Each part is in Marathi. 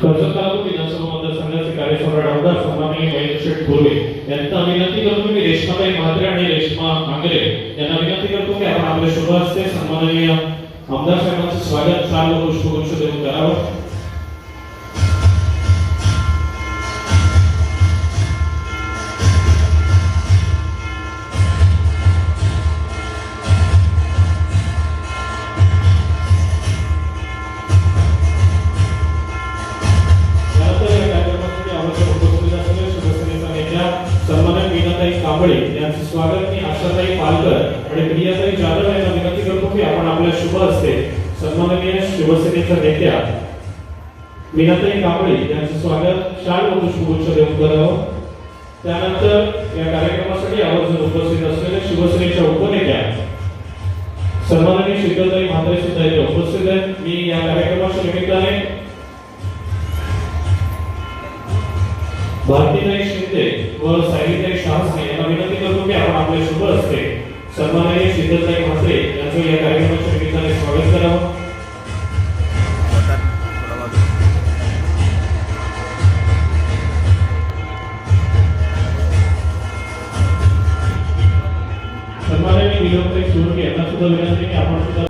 कर्जत तालुका विधानसभा मतदारसंघाचे कार्यसम्राट आमदार सन्माननीय महेंद्र शेठ थोरवे यांना विनंती करतो मी रेश्माबाई म्हात्रे आणि रेश्मा आंगरे यांना विनंती करतो की आपण आपल्या शुभ हस्ते सन्माननीय आमदार साहेबांचं स्वागत चालू पुष्पगुच्छ देऊन करावं. मीनाताई यांचं स्वागत मी आशाताई पालकर आणि प्रियाताई जाधव यांना विनंती करतो की आपण आपल्या शुभ हस्ते सन्माननीय शिवसेनेच्या नेत्या मीनाताई कांबळे यांचं स्वागत शाल व पुष्पगुच्छ देऊन करावं त्यानंतर या कार्यक्रमासाठी आवर्जून उपस्थित असलेल्या शिवसेनेच्या उपनेत्या सन्माननीय शीतलताई म्हात्रे सुद्धा इथे उपस्थित आहेत. मी या कार्यक्रमाच्या निमित्ताने भारतीताई शिंदे व सायलीताई शहासने यांना विनंती आपले शुभ असते. सन्माननीय शीतलताई म्हात्रे यांचं या कार्यक्रमाच्या निमित्ताने स्वागत करावं. सन्माननीय विनोदताई सुरके यांना सुद्धा विनंती की आपण सुद्धा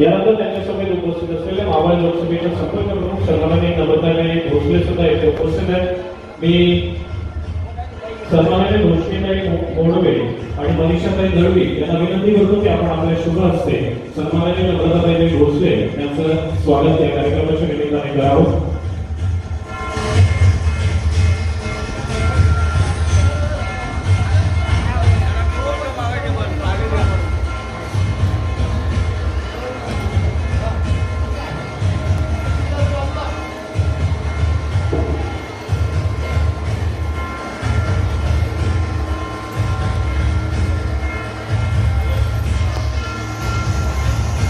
यानंतर त्यांच्यासमोर उपस्थित असलेले मावळ लोकसभेचे संपर्क प्रमुख सन्माननीय नम्रताई भोसले सुद्धा येथे उपस्थित आहेत. मी सन्मानाने रोशनीताई मोडवे आणि मनीषाताई दळवी यांना विनंती करतो की आपण आपल्या शुभ हस्ते सन्मानाने नम्रताताई भोसले यांचं स्वागत या कार्यक्रमाच्या निमित्ताने करावं.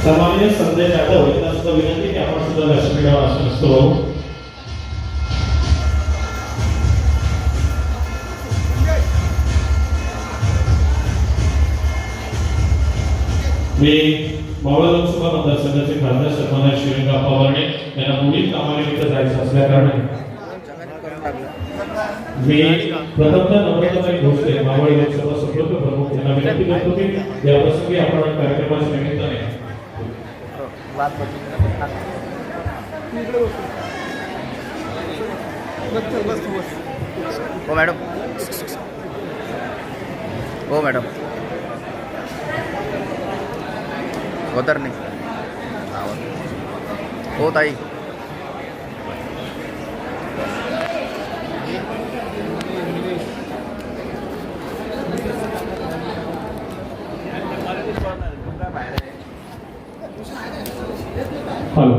सन्माननीय संजय जाधव यांना सुद्धा विनंती की आपण सुद्धा व्यासपीठावर असं असतो. मी मावळ लोकसभा मतदारसंघाचे खासदार सन्मान्य श्रीरंगा पवारणे यांना पुढील कामानिमित्त जायचं असल्याकारणे मी प्रथमतः नम्रताबाई भोसले मावळ लोकसभा संपर्क प्रमुख यांना विनंती करतो की या प्रसंगी आपण कार्यक्रमाच्या निमित्ताने हो मॅडम। हो मॅडम। हो तर नाही। आवाज. हो ताई। हॅलो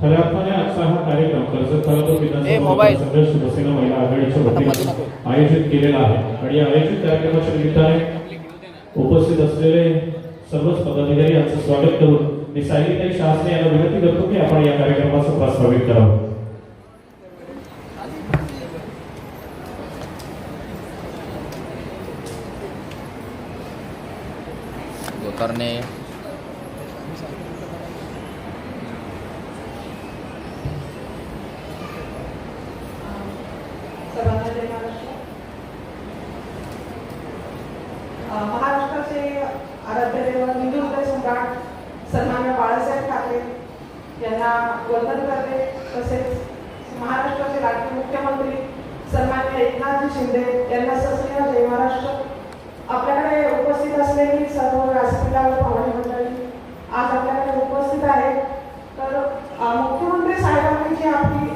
खऱ्या अर्थाने आजचा हा कार्यक्रम कर्जत ए, विधानसभा शिवसेना महिला आघाडीच्या वतीने आयोजित केलेला आहे. आणि या आयोजित कार्यक्रमाच्या निमित्ताने उपस्थित असलेले सर्वच पदाधिकारी यांचं स्वागत करून मी सायलीताई शासने यांना विनंती करतो की आपण या कार्यक्रमाचं प्रास्ताविक करावं. गोतरणे सर्वांना जय महाराष्ट्र अ, महाराष्ट्राचे आराध्य निवृत्त सम्राट सन्मान्य बाळासाहेब ठाकरे यांना वंदन करते तसेच महाराष्ट्राचे राज्य मुख्यमंत्री सन्मान्य एकनाथजी शिंदे यांना सस्नेह जय महाराष्ट्र आपल्याकडे उपस्थित असलेली सर्व व्यासपीठावर पाहुणे मंडळी आज आपल्याकडे उपस्थित आहेत तर मुख्यमंत्री साहेबांनी जी आपली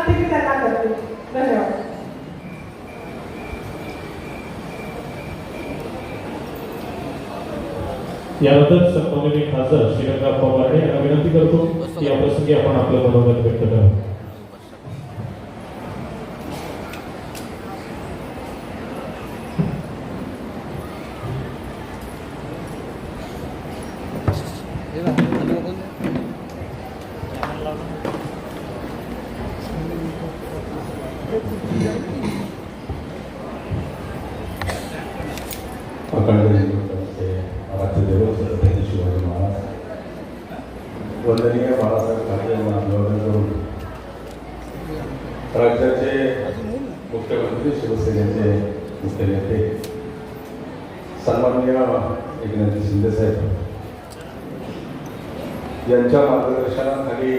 विनंती मी त्यांना करते. धन्यवाद. यानंतर सन्माननीय खासदार श्रीरंगा पवार यांना विनंती करतो की या प्रसंगी आपण आपलं मनोगत व्यक्त करावं. ದೇವರು ಛತ್ರಪತಿ ಶಿವಾಜಿ महाराज वंदनीय बाळासाहेब ठाकरे यांना अभिवादन करून राज्याचे मुख्यमंत्री शिवसेनेचे मुख्य नेते सन्माननीय एकनाथ शिंदेसाहेब यांच्या मार्गदर्शनाखाली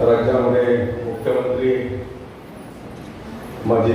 राज्यामध्ये मुख्यमंत्री माजी